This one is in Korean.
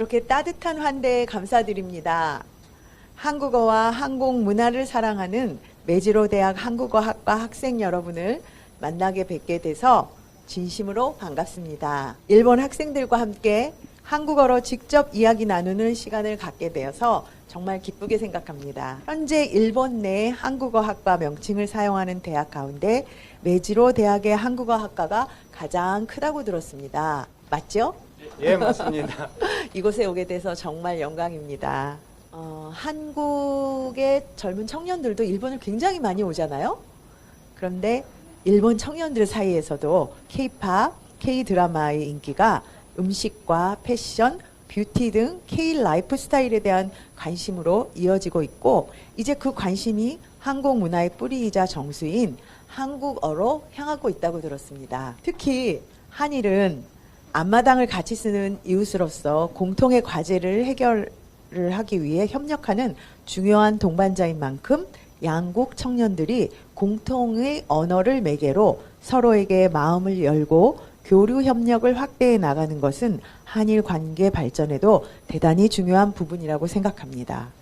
이렇게 따뜻한 환대에 감사드립니다. 한국어와 한국 문화를 사랑하는 메지로 대학 한국어학과 학생 여러분을 만나게 뵙게 돼서 진심으로 반갑습니다. 일본 학생들과 함께 한국어로 직접 이야기 나누는 시간을 갖게 되어서 정말 기쁘게 생각합니다. 현재 일본 내 한국어학과 명칭을 사용하는 대학 가운데 메지로 대학의 한국어학과가 가장 크다고 들었습니다. 맞죠? 예, 맞습니다. 이곳에 오게 돼서 정말 영광입니다. 어, 한국의 젊은 청년들도 일본을 굉장히 많이 오잖아요. 그런데 일본 청년들 사이에서도 K-팝, K-드라마의 인기가 음식과 패션, 뷰티 등 K 라이프 스타일에 대한 관심으로 이어지고 있고 이제 그 관심이 한국 문화의 뿌리이자 정수인 한국어로 향하고 있다고 들었습니다. 특히 한일은 앞마당을 같이 쓰는 이웃으로서 공통의 과제를 해결을 하기 위해 협력하는 중요한 동반자인 만큼 양국 청년들이 공통의 언어를 매개로 서로에게 마음을 열고 교류 협력을 확대해 나가는 것은 한일 관계 발전에도 대단히 중요한 부분이라고 생각합니다.